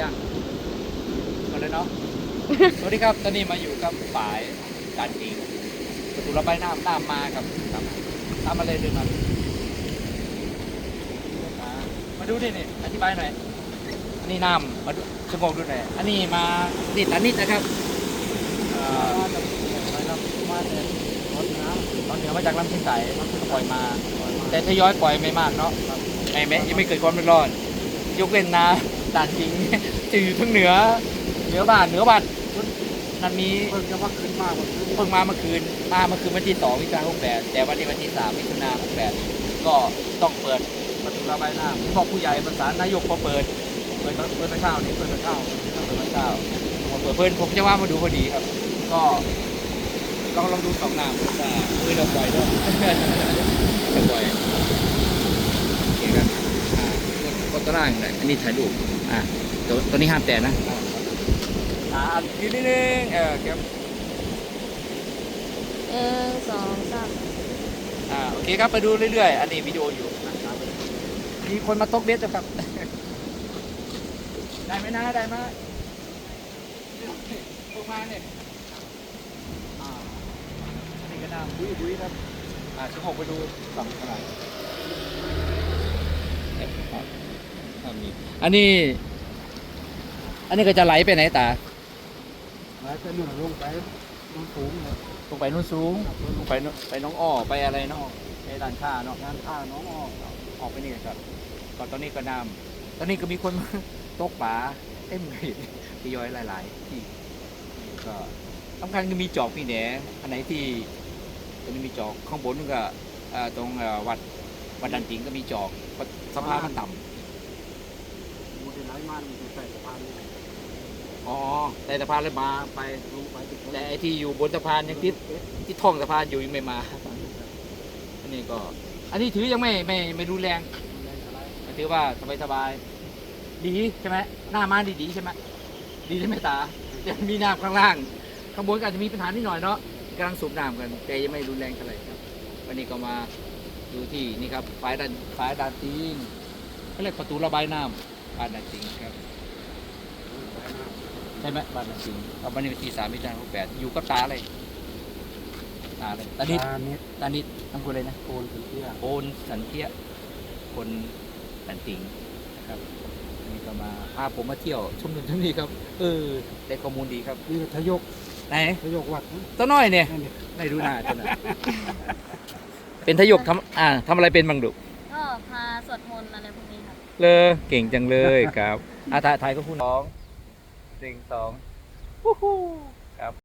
ยังหมดเลยเนาะ สวัสดีครับ ตอนนี้มาอยู่กับฝ่ายการจริงประตูระบายน้ำตามมาครับตามมาตามมาเลยเดินมามามาดูดินี่ อธิบายหน่อย อันนี้น้ำมาดูสมองดูหน่อย อันนี้มาดิดอันนี้นะครับเอ่อมาจากไปนำมาแต่รถน้ตอนเหนือมาจากลำชิ้นใสปล่อยมาำปล่อยมา แต่ทยอยปล่อยไม่มากเนาะ ไม่ไม่ยังไม่เกิดความเดือดร้อน ยกเว้นนา ด่านจริง จะอยู่ทั้งเหนือ เหนือบ้านเหนือบ้านนั่นมีเพิ่งจะว่าขึ้นมากกว่าขึ้นเพิ่งมาเมื่อคืน มาเมื่อคืนวันที่สองมิถุนายนหกแปดแต่วันนี้วันที่สามมิถุนายนหกแปดก็ต้องเปิดประตูระบายน้ำบอกผู้ใหญ่ประสานนายกพอเปิด เปิดเปิดไปข้าวนี่เปิดไปข้าวเปิดไปข้าวผมเปิดเพื่อนผมจะว่ามาดูพอดีครับ ก็ลองลองดูสองน้ำว่ามือเราปล่อยด้วยจะปล่อยโอเคครับอ่ากดตารางหน่อยอันนี้ถ่ายรูป อ่าตัวตัวนี้ห้ามแตะนะอ่ายืนนิดนึงเออครับหนึ่งสองสามอ่าโอเคครับไปดูเรื่อยๆ อันนี้วิดีโออยู่นะครับมีคนมาตกเบ็ดนะครับ ได้ไหมนะได้ไหมพวกมาเนี่ยอ่าอันนี้ก็น้ำบุ้ยบุ้ยครับอ่าชั่วโมงไปดูฝั่งเท่าไหร่เอ๊ะ ครับอ่ามีอันนี้ อันนี้ก็จะไหลไปไหนตาหลายเป็นหนึ่งลงไปลงสูงเลยลงไปนู่นสูงลงไปนู่นไปน้องอ้อไปอะไรเนาะไปด้านข้าเนาะงานข้าน้องออกออกไปนี่ครับก็ตอนนี้ก็น้ำตอนนี้ก็มีคนมาตกปลาเต็มเลยทยอยหลาย ๆ ที่ก็สำคัญก็มีจอกมีแหนอันไหนที่ตรงนี้มีจอกข้างบนก็เอ่อตรงเอ่อวัดวัดดันติงก็มีจอกเพราะสะพานมันต่มู ลไหลมันจะใส่สะพานนี่ำอ๋อแต่สะพานเลยมาไป ลงไปติดแต่ไอ้ที่อยู่บนสะพานยังติดที่ท่องสะพานอยู่ยังไม่มา อันนี้ก็ อันนี้ถือยังไม่ไม่ไม่รุนแรงถือว่าสบายสบายๆดีใช่ไหมหน้าม้าดีดีๆใช่ไหมดีใช่ไหมตาแต่มีน้ำข้างล่างข้างบนก็อาจจะมีปัญหานิดหน่อยเนาะกำลังสูบน้ำกันแต่ยังไม่รุนแรงเท่าไหร่ครับ วันนี้ก็มาดูที่นี่ครับฝายดันฝายดันติงเขาเรียกประตูระบายน้ำ บานดันติงครับใช่ไหมบานดันติงเอาวันนี้วันที่สามมิถุนายนหกแปดอยู่กับตาเลยตาเลยตานิดตานิดตานิดทำคนเลยนะโคนถึงเที่ยโอนสันเทียคนสันติงนะครับอันนี้ก็มาพาผมมาเที่ยวชมนุมที่นี่ครับ เออได้ข้อมูลดีครับนี่ก็ทยกไหนทยกวัดนะตัวน้อยเนี่ยนั่นดิไม่รู้หน้าตัวไหนเป็นทยกทำอ่าทำอะไรเป็นบ้างดุก็พาสวดมนต์อะไรพวกนี้ครับ เลยเก่งจังเลยครับอาถ่ายถ่ายก็คุณสองหนึ่งสองวู้ฮู้ครับ